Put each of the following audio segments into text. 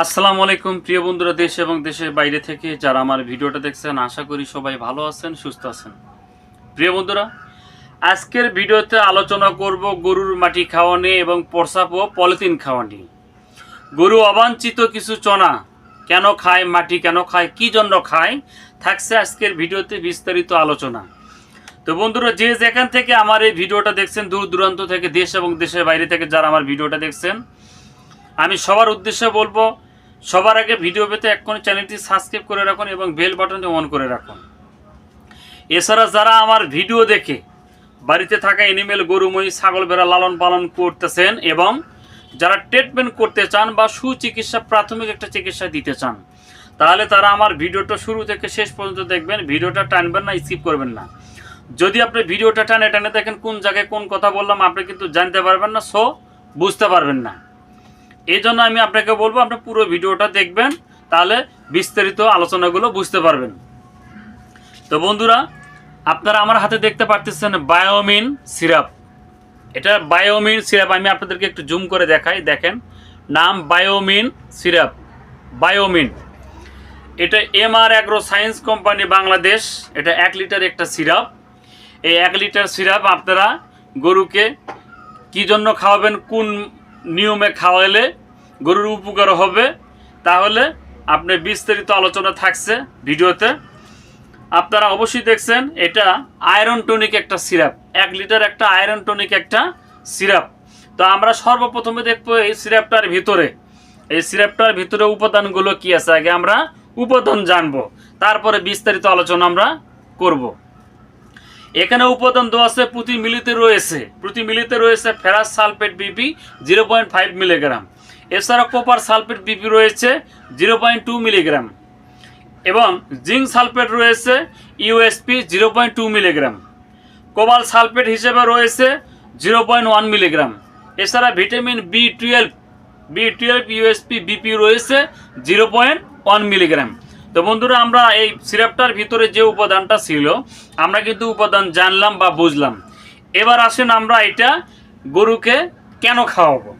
আসসালামু আলাইকুম, প্রিয় বন্ধুরা, দেশ এবং দেশের বাইরে থেকে যারা আমার ভিডিওটা দেখছেন, আশা করি সবাই ভালো আছেন, সুস্থ আছেন। প্রিয় বন্ধুরা, আজকের ভিডিওতে আলোচনা করব গরুর মাটি খাওয়ানি এবং প্রসাব ও পলিথিন খাওয়ানি। গরু অবাঞ্ছিত কিছু চনা, কেন খায়, মাটি কেন খায়, কি জন্য খায়, থাকছে আজকের ভিডিওতে বিস্তারিত আলোচনা। তো বন্ধুরা, যে যেখান থেকে আমার এই ভিডিওটা দেখছেন, দূর দূরান্ত থেকে, দেশ এবং দেশের বাইরে থেকে যারা আমার ভিডিওটা দেখছেন আমি সবার উদ্দেশ্যে বলব, সবার আগে ভিডিও পেতে এক্ষুনি চ্যানেলটি সাবস্ক্রাইব করে রাখুন এবং বেল বাটনটি অন করে রাখুন। এছাড়া যারা আমার ভিডিও দেখে বাড়িতে থাকা এনিমেল গরু, মহিষ, ছাগল বেড়া লালন পালন করতেছেন এবং যারা ট্রিটমেন্ট করতে চান বা সুচিকিৎসা, প্রাথমিক একটা চিকিৎসা দিতে চান, তাহলে তারা আমার ভিডিওটা শুরু থেকে শেষ পর্যন্ত দেখবেন। ভিডিওটা টানবেন না স্কিপ করবেন না। যদি আপনি ভিডিওটা টানে টানে দেখেন কোন জায়গায় কোন কথা বললাম, আপনি কিন্তু জানতে পারবেন না সো বুঝতে পারবেন না। এই জন্য আমি আপনাকে বলব, আপনি পুরো ভিডিওটা দেখবেন, তাহলে বিস্তারিত আলোচনাগুলো বুঝতে পারবেন। তো বন্ধুরা, আপনারা আমার হাতে দেখতে পারতেছেন বায়োমিন সিরাপ। এটা বায়োমিন সিরাপ, আমি আপনাদেরকে একটু জুম করে দেখাই, দেখেন। নাম বায়োমিন সিরাপ, বায়োমিন। এটা M R agro science company Bangladesh, এটা এক লিটার একটা সিরাপ। এই এক লিটার সিরাপ আপনারা গরুকে কি জন্য খাওয়াবেন, কোন নিয়মে খাওয়ালে গরুর উপকার হবে। তাহলে আপনি বিস্তারিত আলোচনা থাকছে ভিডিওতে। আপনারা অবশ্যই দেখছেন, এটা আয়রন টনিক একটা সিরাপ। এক লিটার একটা আয়রন টনিক একটা সিরাপ। তো আমরা সর্বপ্রথমে দেখব এই সিরাপটার ভিতরে। এই সিরাপটার ভিতরে উপাদানগুলো কি আছে, আগে আমরা উপাদান জানব। তারপরে বিস্তারিত আলোচনা আমরা করব। এখানে উপাদান দেওয়া আছে, প্রতি মিলিতে রয়েছে, প্রতি মিলিতে রয়েছে ferrous sulphate BP zero point five milligram এছাড়া কপার সালফেট বিপি রয়েছে জিরো পয়েন্ট টু মিলিগ্রাম এবং জিঙ্ক সালফেট রয়েছে USP zero point two milligram cobalt sulphate হিসেবে রয়েছে জিরো পয়েন্ট ওয়ান মিলিগ্রাম এছাড়া vitamin B twelve B twelve USP BP রয়েছে zero point one milligram তো বন্ধুরা, আমরা এই সিরাপটার ভিতরে যে উপাদানটা ছিল, আমরা কিন্তু উপাদান জানলাম বা বুঝলাম। এবার আসেন আমরা এটা গরুকে কেন খাওয়াবো?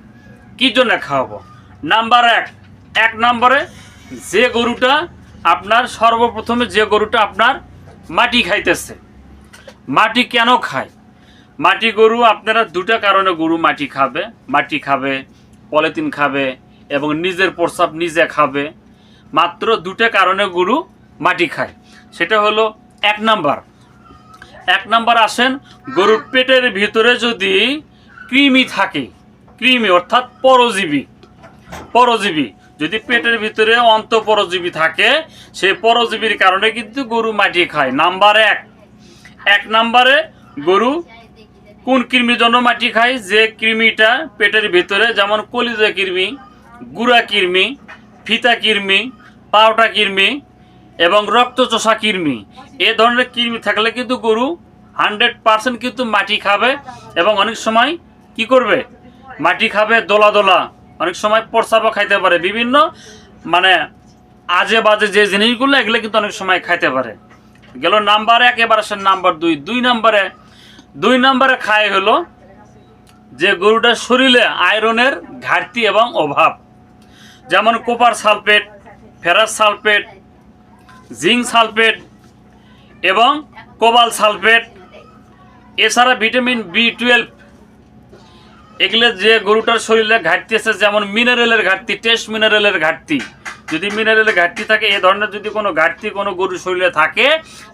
কি জন্য খাওয়াবো? নাম্বার এক। এক নম্বরে, যে গরুটা আপনার সর্বপ্রথমে যে গরুটা আপনার মাটি খাইতেছে, মাটি কেন খায়? মাটি গরু, আপনারা দুটা কারণে গরু মাটি খাবে। মাটি খাবে, পলিথিন খাবে এবং নিজের প্রস্রাব নিজে খাবে। মাত্র দুটো কারণে গরু মাটি খায়। সেটা হলো এক নাম্বার। এক নাম্বার আসেন, গরুর পেটের ভিতরে যদি কৃমি থাকে, কৃমি অর্থাৎ পরজীবী পরজীবী, যদি পেটের ভিতরে অন্ত পরজীবী থাকে সেই পরজীবীর কারণে কিন্তু গরু মাটি খায়। নাম্বার এক। এক নাম্বারে গরু কোন কৃমির জন্য মাটি খায়? যে কৃমিটা পেটের ভিতরে যেমন কলিজা কৃমি, গুড়া কৃমি, ফিতা কৃমি পাউটা কৃমি এবং রক্তচোষা কৃমি। এ ধরনের কৃমি থাকলে কিন্তু গরু হান্ড্রেড পার্সেন্ট কিন্তু মাটি খাবে এবং অনেক সময় কি করবে? মাটি খাবে, দোলা দোলা। অনেক সময় প্রস্রাবও খাইতে পারে। বিভিন্ন মানে আজে বাজে যে জিনিসগুলো, এগুলো কিন্তু অনেক সময় খাইতে পারে। গেল নাম্বার এক, এবার আসেন নাম্বার দুই। দুই নাম্বারে দুই নাম্বারে খায় হলো যে গরুটার শরীরে আয়রনের ঘাটতি এবং অভাব। যেমন copper sulphate ferrous sulphate, zinc sulphate এবং কোবাল সালফেট। এছাড়া ভিটামিন বি টুয়েলভ। এগুলো যে গরুটার শরীরে ঘাটতি আছে, যেমন মিনারেলের ঘাটতি টেস্ট মিনারেলের ঘাটতি। যদি মিনারেলের ঘাটতি থাকে, এ ধরনের যদি কোনো ঘাটতি কোনো গরুর শরীরে থাকে,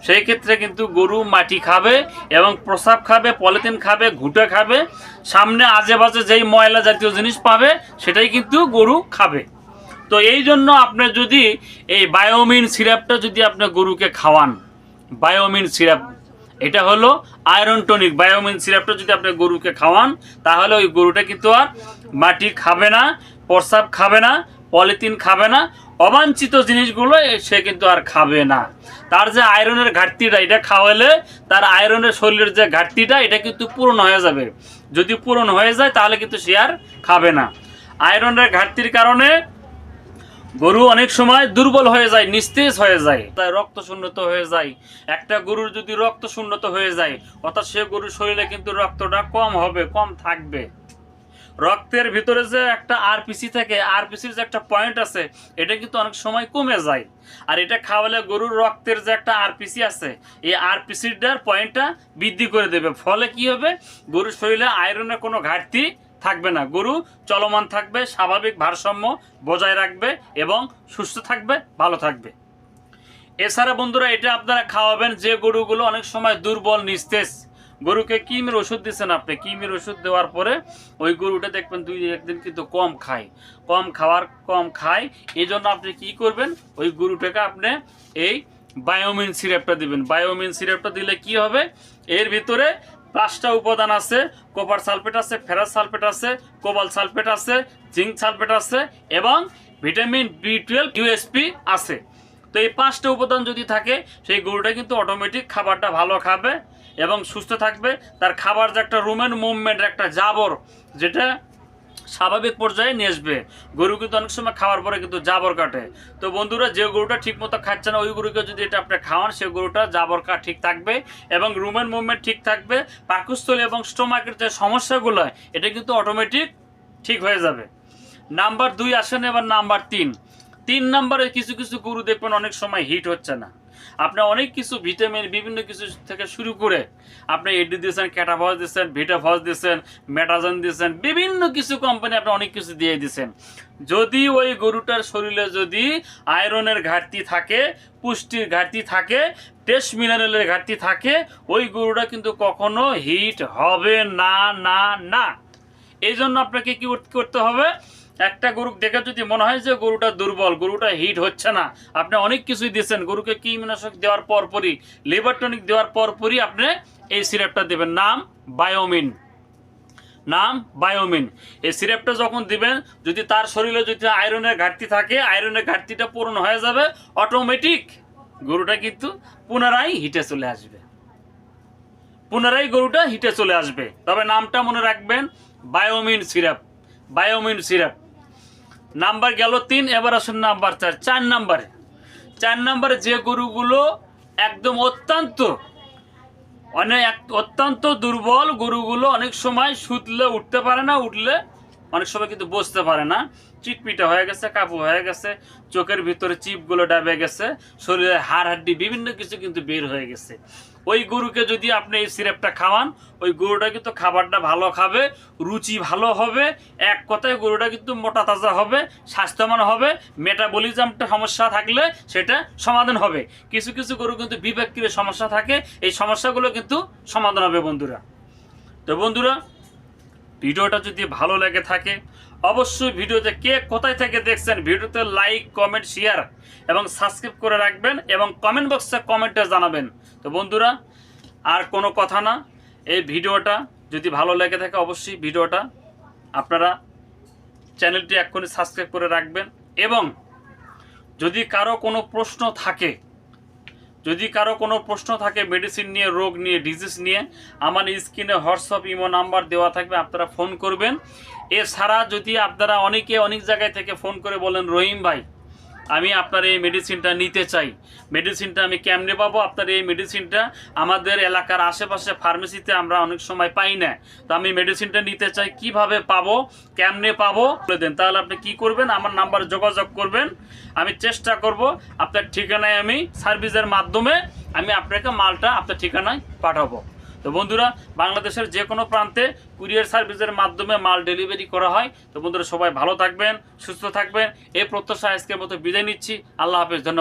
সেই ক্ষেত্রে কিন্তু গরু মাটি খাবে এবং প্রসাব খাবে, পলিথিন খাবে, ঘুটে খাবে। সামনে আজে বাজে যেই ময়লা জাতীয় জিনিস পাবে, সেটাই কিন্তু গরু খাবে। তো এই জন্য আপনি যদি এই বায়োমিন সিরাপটা যদি আপনি গরুকে খাওয়ান, বায়োমিন সিরাপ, এটা হলো আয়রন টনিক। বায়োমিন সিরাপটা যদি আপনি গরুকে খাওয়ান, তাহলে ওই গরুটা কিন্তু আর মাটি খাবে না প্রসাব খাবে না, পলিথিন খাবে না, অবাঞ্ছিত জিনিসগুলো সে কিন্তু আর খাবে না। তার যে আয়রনের ঘাটতিটা, এটা খাওয়ালে তার আয়রনের শরীরের যে ঘাটতিটা, এটা কিন্তু পূরণ হয়ে যাবে। যদি পূরণ হয়ে যায়, তাহলে কিন্তু সে আর খাবে না। আয়রনের ঘাটতির কারণে গরু অনেক সময় দুর্বল হয়ে যায়, নিস্তেজ হয়ে যায়, তাই রক্ত শূন্যত হয়ে যায়। একটা গরুর যদি রক্ত শূন্যত হয়ে যায়, অর্থাৎ সে গরুর শরীরে কিন্তু রক্তটা কম হবে, কম থাকবে। রক্তের ভিতরে যে একটা আরপিসি থাকে আরপিসির যে একটা পয়েন্ট আছে, এটা কিন্তু অনেক সময় কমে যায়। আর এটা খাওয়ালে গরুর রক্তের যে একটা আরপিসি আছে, এই আরপিসিটার পয়েন্টটা বৃদ্ধি করে দেবে। ফলে কি হবে? গরুর শরীরে আয়রনের কোনো ঘাটতি থাকবে না। গরু, চলমান থাকবে, স্বাভাবিক ভারসাম্য বজায় রাখবে এবং সুস্থ থাকবে, ভালো থাকবে। এছাড়া বন্ধুরা, এটা আপনারা খাওয়াবেন যে গরুগুলো অনেক সময় দুর্বল, নিস্তেজ। গরুকে কিমের ওষুধ দিচ্ছেন আপনি? কিমের ওষুধ দেওয়ার পরে ওই গরুটা দেখবেন দুই, একদিন কিন্তু কম খায়। কম খাওয়ার, কম খায়। এই জন্য আপনি কি করবেন? ওই গরুটাকে আপনি এই বায়োমিন সিরাপটা দিবেন। বায়োমিন সিরাপটা দিলে কি হবে? এর ভিতরে পাঁচটা উপাদান আছে, কোপার সালফেট আছে, ফেরাস সালফেট আছে, কোবাল সালফেট আছে, জিঙ্ক সালফেট আছে এবং ভিটামিন বি টুয়েলভ ইউএসপি আছে। তো এই পাঁচটা উপাদান যদি থাকে, সেই গরুটা কিন্তু অটোমেটিক খাবারটা ভালো খাবে এবং সুস্থ থাকবে। তার খাবার যে একটা রুমেন মুভমেন্ট একটা জাবর, যেটা স্বাভাবিক পর্যায়ে নিয়ে আসবে। গরু কিন্তু অনেক সময় খাওয়ার পরে কিন্তু জাবর কাটে। তো বন্ধুরা, যে গরুটা ঠিক মতো খাচ্ছে না, ওই গরুকে যদি এটা আপনি খাওয়ান সেই গরুটা জাবর কাট ঠিক থাকবে এবং রুমেন মুভমেন্ট ঠিক থাকবে। পাকস্থলী এবং স্টোমাকের যে সমস্যাগুলো হয় এটা কিন্তু অটোমেটিক ঠিক হয়ে যাবে। নাম্বার দুই, আসেন এবার নাম্বার তিন। তিন নাম্বারে কিছু কিছু গরু দেখবেন অনেক সময় হিট হচ্ছে না। আপনি অনেক কিছু ভিটামিন, বিভিন্ন কিছু থেকে শুরু করে আপনি এডি দিয়েছেন ক্যাটাফস দিয়েছেন ভিটাফস দিয়েছেন মেটাজন দিয়েছেন, বিভিন্ন কিছু কোম্পানি আপনি অনেক কিছু দিয়ে দিয়েছেন। যদি ওই গরুটার শরীরে যদি আয়রনের ঘাটতি থাকে, পুষ্টির ঘাটতি থাকে টেস্ট মিনারেলের ঘাটতি থাকে, ওই গরুটা কিন্তু কখনো হিট হবে না না না। এই জন্য আপনাকে কি করতে হবে? একটা গরু দেখে যদি মনে হয় যে গরুটা দুর্বল, গরুটা হিট হচ্ছে না, আপনি অনেক কিছুই দিয়েছেন গরুকে কীটনাশক দেওয়ার পরপরই লিভার টনিক দেওয়ার পরপরই আপনি এই সিরাপটা দেবেন। নাম বায়োমিন। নাম বায়োমিন। এই সিরাপটা যখন দিবেন, যদি তার শরীরে যদি আয়রনের ঘাটতি থাকে, আয়রনের ঘাটতিটা পূরণ হয়ে যাবে, অটোমেটিক গরুটা কিন্তু পুনরায় হিটে চলে আসবে। পুনরায় গরুটা হিটে চলে আসবে। তবে নামটা মনে রাখবেন, Biomin syrup. Biomin syrup. Number গেল তিন, এবার আসুন নাম্বার চার চার নাম্বারে। চার নাম্বারে যে গরুগুলো একদম অত্যন্ত অনেক অত্যন্ত দুর্বল গরুগুলো অনেক সময় শুতলে উঠতে পারে না, উঠলে অনেক সময় কিন্তু বসতে পারে না। চিটপিটা হয়ে গেছে, কাবু হয়ে গেছে, চোখের ভিতরে চিপগুলো ডাবে গেছে, শরীরে হাড় হাড্ডি বিভিন্ন কিছু কিন্তু বের হয়ে গেছে। ওই গরুকে যদি আপনি এই সিরাপটা খাওয়ান, ওই গরুটা কিন্তু খাবারটা ভালো খাবে, রুচি ভালো হবে, এক কথায় গরুটা কিন্তু মোটা তাজা হবে, স্বাস্থ্যবান হবে মেটাবলিজমটা সমস্যা থাকলে সেটা সমাধান হবে। কিছু কিছু গরু কিন্তু বিবেকের সমস্যা থাকে, এই সমস্যাগুলো কিন্তু সমাধান হবে বন্ধুরা। তো বন্ধুরা, ভিডিওটা যদি ভালো লেগে থাকে অবশ্যই ভিডিওতে কে কোথায় থেকে দেখছেন, ভিডিওতে লাইক কমেন্ট শেয়ার এবং সাবস্ক্রাইব করে রাখবেন এবং কমেন্ট বক্সে কমেন্টে জানাবেন। তো বন্ধুরা, আর কোনো কথা না, এই ভিডিওটা যদি ভালো লেগে থাকে অবশ্যই ভিডিওটা আপনারা চ্যানেলটি এক্ষুনি সাবস্ক্রাইব করে রাখবেন এবং যদি কারও কোনো প্রশ্ন থাকে, যদি কারও কোনো প্রশ্ন থাকে মেডিসিন নিয়ে, রোগ নিয়ে ডিজিজ নিয়ে, আমার স্ক্রিনে হোয়াটসঅ্যাপ ইমো নাম্বার দেওয়া থাকবে, আপনারা ফোন করবেন এছাড়া যদি আপনারা অনেকে অনেক জায়গায় থেকে ফোন করে বলেন, রহিম ভাই, আমি আপনার এই মেডিসিনটা নিতে চাই। মেডিসিনটা আমি কেমনে পাবো? আপনার এই মেডিসিনটা আমাদের এলাকার আশেপাশে ফার্মেসিতে আমরা অনেক সময় পাই না। তো আমি মেডিসিনটা নিতে চাই, কীভাবে পাবো? কেমনে পাবো? বলে দেন। তাহলে আপনি কি করবেন? আমার নাম্বারে যোগাযোগ করবেন। আমি চেষ্টা করব আপনার ঠিকানায় আমি সার্ভিসের মাধ্যমে আমি আপনাকে মালটা আপনার ঠিকানায় পাঠাবো। তো বন্ধুরা, বাংলাদেশের যে কোনো প্রান্তে কুরিয়ার সার্ভিসের মাধ্যমে মাল ডেলিভারি করা হয়। তো বন্ধুরা, সবাই ভালো থাকবেন, সুস্থ থাকবেন। এই প্রত্যাশা আজকের মতো বিদায় নিচ্ছি। আল্লাহ হাফেজ, ধন্যবাদ।